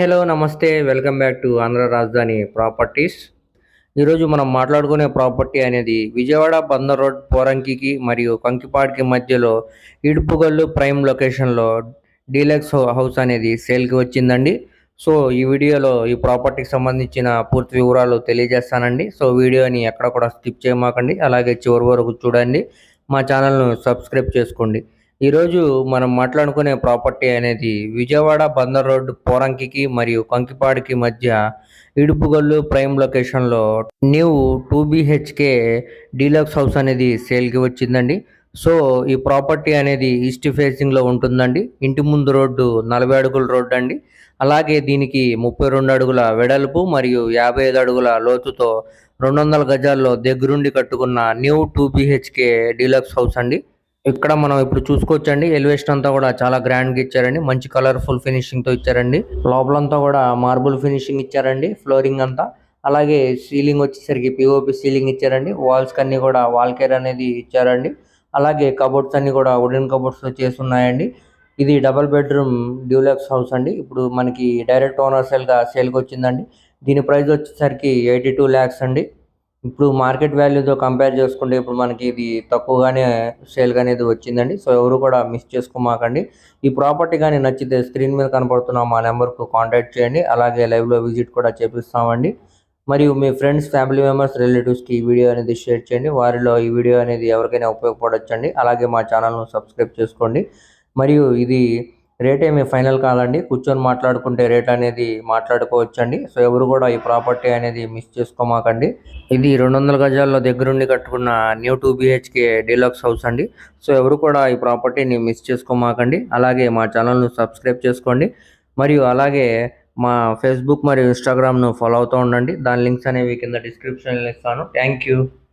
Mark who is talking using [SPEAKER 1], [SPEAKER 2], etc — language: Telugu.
[SPEAKER 1] హలో నమస్తే. వెల్కమ్ బ్యాక్ టు ఆంధ్ర రాజధాని ప్రాపర్టీస్ ఈరోజు మనం మాట్లాడుకునే ప్రాపర్టీ అనేది విజయవాడ బందర్ రోడ్ పోరంకికి మరియు కంకిపాడ్కి మధ్యలో ఇడుపుగల్లు ప్రైమ్ లొకేషన్లో డీలక్స్ హౌస్ అనేది సేల్కి వచ్చిందండి. సో ఈ వీడియోలో ఈ ప్రాపర్టీకి సంబంధించిన పూర్తి వివరాలు తెలియజేస్తానండి. సో వీడియోని ఎక్కడ కూడా స్కిప్ చేయమాకండి. అలాగే చివరి వరకు చూడండి. మా ఛానల్ను సబ్స్క్రైబ్ చేసుకోండి. ఈరోజు మనం మాట్లాడుకునే ప్రాపర్టీ అనేది విజయవాడ బందర్ రోడ్డు పోరంకికి మరియు కంకిపాడికి మధ్య ఇడుపుగల్లు ప్రైమ్ లొకేషన్లో new two BHK deluxe house అనేది సేల్కి వచ్చిందండి. సో ఈ ప్రాపర్టీ అనేది ఈస్ట్ ఫేసింగ్లో ఉంటుందండి. ఇంటి ముందు రోడ్డు నలభై అడుగుల రోడ్డు అండి. అలాగే దీనికి ముప్పై రెండు అడుగుల వెడల్పు మరియు యాభై ఐదు అడుగుల లోతుతో రెండు వందల గజాల్లో దగ్గరుండి కట్టుకున్న new two BHK deluxe house అండి. ఇక్కడ మనం ఇప్పుడు చూసుకోవచ్చండి. ఎలివేషన్ అంతా కూడా చాలా గ్రాండ్గా ఇచ్చారండి. మంచి కలర్ఫుల్ ఫినిషింగ్తో ఇచ్చారండి. లోపలంతా కూడా మార్బుల్ ఫినిషింగ్ ఇచ్చారండి. ఫ్లోరింగ్ అంతా. అలాగే సీలింగ్ వచ్చేసరికి పిఓపి సీలింగ్ ఇచ్చారండి. వాల్స్ కన్నీ కూడా వాల్ కేర్ అనేది ఇచ్చారండి. అలాగే కబోర్డ్స్ అన్ని కూడా వుడెన్ కబోర్డ్స్తో చేసి ఉన్నాయండి. ఇది డబల్ బెడ్రూమ్ డ్యూలక్స్ హౌస్ అండి. ఇప్పుడు మనకి డైరెక్ట్ ఓనర్ సేల్గా సేల్కి వచ్చిందండి. దీని ప్రైస్ వచ్చేసరికి ఎయిటీ టూ ల్యాక్స్ అండి. ఇప్పుడు మార్కెట్ వాల్యూతో కంపేర్ చేసుకుంటే ఇప్పుడు మనకి ఇది తక్కువగానే సేల్గా అనేది వచ్చిందండి. సో ఎవరు కూడా మిస్ చేసుకోమాకండి. ఈ ప్రాపర్టీ కానీ నచ్చితే స్క్రీన్ మీద కనపడుతున్న మా నెంబర్కు కాంటాక్ట్ చేయండి. అలాగే లైవ్లో విజిట్ కూడా చేపిస్తామండి. మరియు మీ ఫ్రెండ్స్ ఫ్యామిలీ మెంబర్స్ రిలేటివ్స్కి ఈ వీడియో అనేది షేర్ చేయండి. వారిలో ఈ వీడియో అనేది ఎవరికైనా ఉపయోగపడొచ్చండి. అలాగే మా ఛానల్ను సబ్స్క్రైబ్ చేసుకోండి. మరియు ఇది రేట్ ఏమి ఫైనల్ కాదండి. కూర్చొని మాట్లాడుకుంటే రేట్ అనేది మాట్లాడుకోవచ్చండి. సో ఎవరు కూడా ఈ ప్రాపర్టీ అనేది మిస్ చేసుకోమాకండి. ఇది రెండు వందల గజాల్లో దగ్గరుండి కట్టుకున్న new two BHK deluxe house అండి. సో ఎవరు కూడా ఈ ప్రాపర్టీని మిస్ చేసుకోమాకండి. అలాగే మా ఛానల్ను సబ్స్క్రైబ్ చేసుకోండి. మరియు అలాగే మా ఫేస్బుక్ మరియు ఇన్స్టాగ్రామ్ను ఫాలో అవుతూ ఉండండి. దాని లింక్స్ అనేవి కింద డిస్క్రిప్షన్లో ఇస్తాను. Thank you.